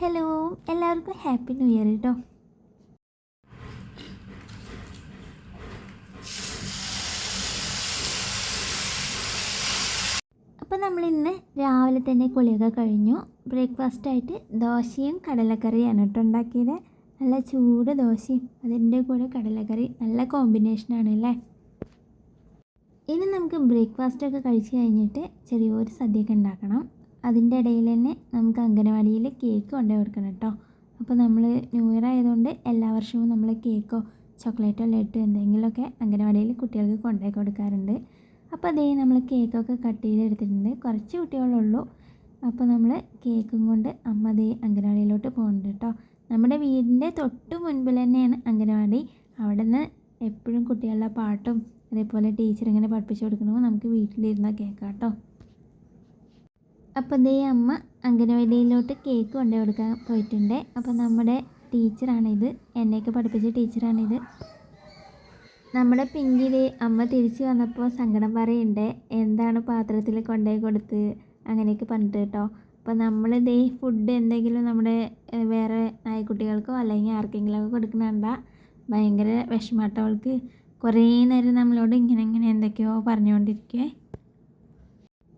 Hello എല്ലാവർക്കും happy new year കേട്ടോ അപ്പോൾ നമ്മൾ ഇന്ന് രാവിലെ തന്നെ കുളിയൊക്കെ കഴിഞ്ഞു. ബ്രേക്ക്ഫാസ്റ്റ് ആയിട്ട് ദോശയും കടലക്കറിയാണ് കേട്ടോ ഉണ്ടാക്കിയത്. നല്ല ചൂട് ദോശയും അതിന്റെ കൂടെ കടലക്കറി നല്ല കോമ്പിനേഷനാണ് അല്ലേ? ഇനി നമുക്ക് ബ്രേക്ക്ഫാസ്റ്റൊക്കെ കഴിച്ച് കഴിഞ്ഞിട്ട് ചെറിയൊരു സദ്യയൊക്കെ ഉണ്ടാക്കണം. അതിന്റെ ഇടയിൽ തന്നെ നമുക്ക് അംഗനവാടിയിൽ കേക്ക് കൊണ്ടുപോയി കൊടുക്കണം കേട്ടോ. അപ്പോൾ നമ്മൾ ന്യൂ ഇയർ ആയതുകൊണ്ട് എല്ലാ വർഷവും നമ്മൾ കേക്കോ ചോക്ലേറ്റോ ലഡ്ഡു എന്തെങ്കിലുമൊക്കെ അംഗനവാടിയിൽ കുട്ടികൾക്ക് കൊണ്ടുപോയി കൊടുക്കാറുണ്ട്. അപ്പോൾ അതേ നമ്മൾ കേക്കൊക്കെ കട്ട് ചെയ്തെടുത്തിട്ടുണ്ട്. കുറച്ച് കുട്ടികളുള്ളൂ. അപ്പോൾ നമ്മൾ കേക്കും കൊണ്ട് അമ്മ അതേ അംഗനവാടിയിലോട്ട് പോകുന്നുണ്ട് കേട്ടോ. നമ്മുടെ വീടിന്റെ തൊട്ട് മുൻപിൽ തന്നെയാണ് അംഗനവാടി. അവിടെ നിന്ന് എപ്പോഴും കുട്ടികളുടെ പാട്ടും അതേപോലെ ടീച്ചർ ഇങ്ങനെ പഠിപ്പിച്ചു കൊടുക്കണമ്പോൾ നമുക്ക് വീട്ടിലിരുന്നാൽ കേൾക്കാം കേട്ടോ. അപ്പോൾ ദേ അമ്മ അംഗനവാടിയിലോട്ട് കേക്ക് കൊണ്ടു കൊടുക്കാൻ പോയിട്ടുണ്ട്. അപ്പോൾ നമ്മുടെ ടീച്ചറാണിത്. എന്നെയൊക്കെ പഠിപ്പിച്ച ടീച്ചറാണിത്. നമ്മുടെ പിങ്കിൽ അമ്മ തിരിച്ചു വന്നപ്പോൾ സങ്കടം പറയുണ്ട്? എന്താണ് പാത്രത്തിൽ കൊണ്ടുപോയി കൊടുത്ത്? അങ്ങനെയൊക്കെ പറഞ്ഞിട്ട് കേട്ടോ. അപ്പോൾ നമ്മൾ ദേ ഫുഡ് എന്തെങ്കിലും നമ്മുടെ വേറെ നായ്ക്കുട്ടികൾക്കോ അല്ലെങ്കിൽ ആർക്കെങ്കിലും ഒക്കെ കൊടുക്കുന്നുണ്ട ഭയങ്കര വിഷമാട്ടവൾക്ക് കുറേ നേരം നമ്മളോട് ഇങ്ങനെ ഇങ്ങനെ എന്തൊക്കെയോ പറഞ്ഞുകൊണ്ടിരിക്കുവേ.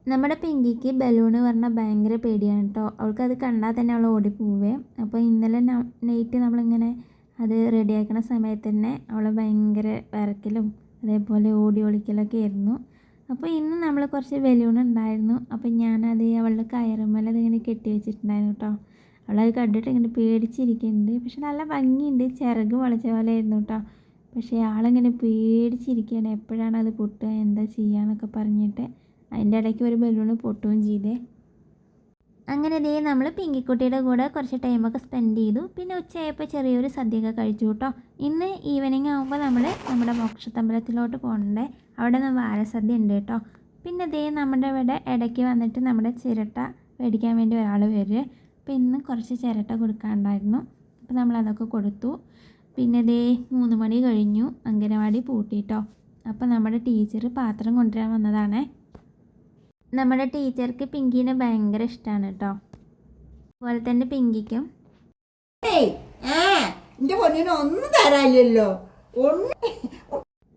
നമ്മുടെ പിങ്കിക്ക് ബലൂണ് പറഞ്ഞാൽ ഭയങ്കര പേടിയാണ് കേട്ടോ അവൾക്ക് അത് കണ്ടാൽ തന്നെ അവൾ ഓടിപ്പോവേ. അപ്പോൾ ഇന്നലെ നൈറ്റ് നമ്മളിങ്ങനെ അത് റെഡിയാക്കുന്ന സമയത്ത് തന്നെ അവൾ ഭയങ്കര വിറക്കലും അതേപോലെ ഓടി ഒളിക്കലൊക്കെ ആയിരുന്നു. അപ്പോൾ ഇന്ന് നമ്മൾ കുറച്ച് ബലൂൺ ഉണ്ടായിരുന്നു. അപ്പോൾ ഞാനത് അവളുടെ കയറുമല അതിങ്ങനെ കെട്ടി വെച്ചിട്ടുണ്ടായിരുന്നു കേട്ടോ അവളത് കണ്ടിട്ട് ഇങ്ങനെ പേടിച്ചിരിക്കുന്നുണ്ട്. പക്ഷെ നല്ല ഭംഗിയുണ്ട്. ചിറക് വളച്ച പോലെ ആയിരുന്നു കേട്ടോ പക്ഷേ ആളിങ്ങനെ പേടിച്ചിരിക്കുകയാണ്. എപ്പോഴാണ് അത് പൊട്ടുക? എന്താ ചെയ്യുക എന്നൊക്കെ പറഞ്ഞിട്ട് അതിന്റെ ഇടയ്ക്ക് ഒരു ബലൂൺ പൊട്ടുകയും ചെയ്തേ. അങ്ങനെ ദേ നമ്മൾ പിങ്കിക്കുട്ടിയുടെ കൂടെ കുറച്ച് ടൈമൊക്കെ സ്പെൻഡ് ചെയ്തു. പിന്നെ ഉച്ചയായപ്പോൾ ചെറിയൊരു സദ്യയൊക്കെ കഴിച്ചു കേട്ടോ. ഇന്ന് ഈവനിങ് ആകുമ്പോൾ നമ്മൾ നമ്മുടെ മോക്ഷത്തമ്പലത്തിലോട്ട് പോകണ്ടേ അവിടെ നിന്ന് വാരസദ്യ ഉണ്ട് കേട്ടോ. പിന്നെ ദേ നമ്മുടെ ഇവിടെ ഇടയ്ക്ക് വന്നിട്ട് നമ്മുടെ ചിരട്ട മേടിക്കാൻ വേണ്ടി ഒരാൾ വരും. അപ്പോൾ ഇന്ന് കുറച്ച് ചിരട്ട കൊടുക്കാനുണ്ടായിരുന്നു. അപ്പോൾ നമ്മൾ അതൊക്കെ കൊടുത്തു. പിന്നെ ദേ മൂന്ന് മണി കഴിഞ്ഞു. അംഗനവാടി പൂട്ടിട്ടോ അപ്പോൾ നമ്മുടെ ടീച്ചർ പാത്രം കൊണ്ടുവരാൻ വന്നതാണേ. നമ്മുടെ ടീച്ചർക്ക് പിങ്കിനെ ഭയങ്കര ഇഷ്ടമാണ് കേട്ടോ. അതുപോലെ തന്നെ പിങ്കിക്കും. എന്റെ പൊന്നിന് ഒന്നും തരാനില്ലല്ലോ.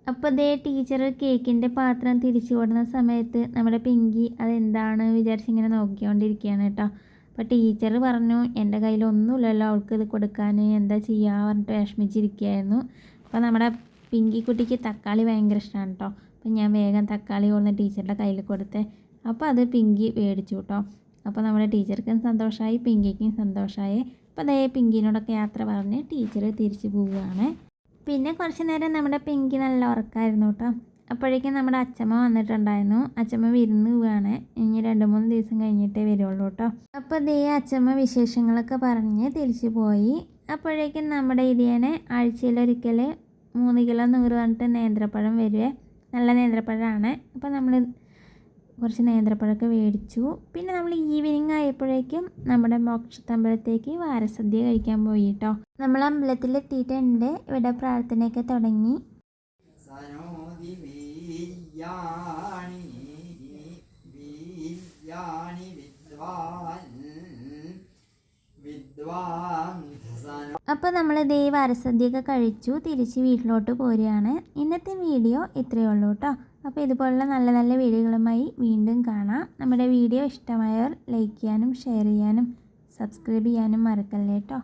അപ്പോൾ ടീച്ചർ കേക്കിന്റെ പാത്രം തിരിച്ചു കൊടുന്ന സമയത്ത് നമ്മുടെ പിങ്കി അതെന്താണ് വിചാരിച്ച് ഇങ്ങനെ നോക്കിക്കൊണ്ടിരിക്കുകയാണ് കേട്ടോ. അപ്പോൾ ടീച്ചർ പറഞ്ഞു എന്റെ കയ്യിൽ ഒന്നുമില്ലല്ലോ അവൾക്ക് ഇത് കൊടുക്കാൻ എന്താ ചെയ്യാ? പറഞ്ഞിട്ട് വിഷമിച്ചിരിക്കുകയായിരുന്നു. അപ്പോൾ നമ്മുടെ പിങ്കി കുട്ടിക്ക് തക്കാളി ഭയങ്കര ഇഷ്ടമാണ് കേട്ടോ. അപ്പോൾ ഞാൻ വേഗം തക്കാളി കൊടുന്ന് ടീച്ചറുടെ കയ്യിൽ കൊടുത്തേ. അപ്പോൾ അത് പിങ്കി മേടിച്ചു കേട്ടോ. അപ്പോൾ നമ്മുടെ ടീച്ചർക്കും സന്തോഷമായി പിങ്കിക്കും സന്തോഷമായി. അപ്പോൾ അതേ പിങ്കിനോടൊക്കെ യാത്ര പറഞ്ഞ് ടീച്ചർ തിരിച്ചു പോവുകയാണ്. പിന്നെ കുറച്ച് നേരം നമ്മുടെ പിങ്കി നല്ല ഉറക്കായിരുന്നു കേട്ടോ. അപ്പോഴേക്കും നമ്മുടെ അച്ഛമ്മ വന്നിട്ടുണ്ടായിരുന്നു. അച്ഛമ്മ വിരുന്ന് പോവുകയാണ്. ഇനി രണ്ട് മൂന്ന് ദിവസം കഴിഞ്ഞിട്ടേ വരുള്ളൂ കേട്ടോ. അപ്പോൾ ദേ അച്ഛമ്മ വിശേഷങ്ങളൊക്കെ പറഞ്ഞ് തിരിച്ചു പോയി. അപ്പോഴേക്കും നമ്മുടെ ഇതിയനെ ആഴ്ചയിലൊരിക്കൽ മൂന്ന് കിലോ നൂറ് പറഞ്ഞിട്ട് നേന്ത്രപ്പഴം വരുവേ. നല്ല നേന്ത്രപ്പഴമാണ്. അപ്പോൾ നമ്മൾ കുറച്ച് നേന്ത്രപ്പഴമൊക്കെ മേടിച്ചു. പിന്നെ നമ്മൾ ഈവനിങ് ആയപ്പോഴേക്കും നമ്മുടെ മോക്ഷത്തമ്പലത്തേക്ക് വാരസദ്യ കഴിക്കാൻ പോയി കേട്ടോ നമ്മൾ അമ്പലത്തിൽ അമ്പലത്തിലെത്തിയിട്ടുണ്ട് ഇവിടെ പ്രാർത്ഥനയൊക്കെ തുടങ്ങി. അപ്പോൾ നമ്മൾ ദേ വാരസദ്യയൊക്കെ കഴിച്ചു. തിരിച്ച് വീട്ടിലോട്ട് പോരുകയാണ്. ഇന്നത്തെ വീഡിയോ ഇത്രയേ ഉള്ളൂ കേട്ടോ അപ്പോൾ ഇതുപോലുള്ള നല്ല നല്ല വീഡിയോകളുമായി വീണ്ടും കാണാം. നമ്മുടെ വീഡിയോ ഇഷ്ടമായവർ ലൈക്ക് ചെയ്യാനും ഷെയർ ചെയ്യാനും സബ്സ്ക്രൈബ് ചെയ്യാനും മറക്കല്ലേ കേട്ടോ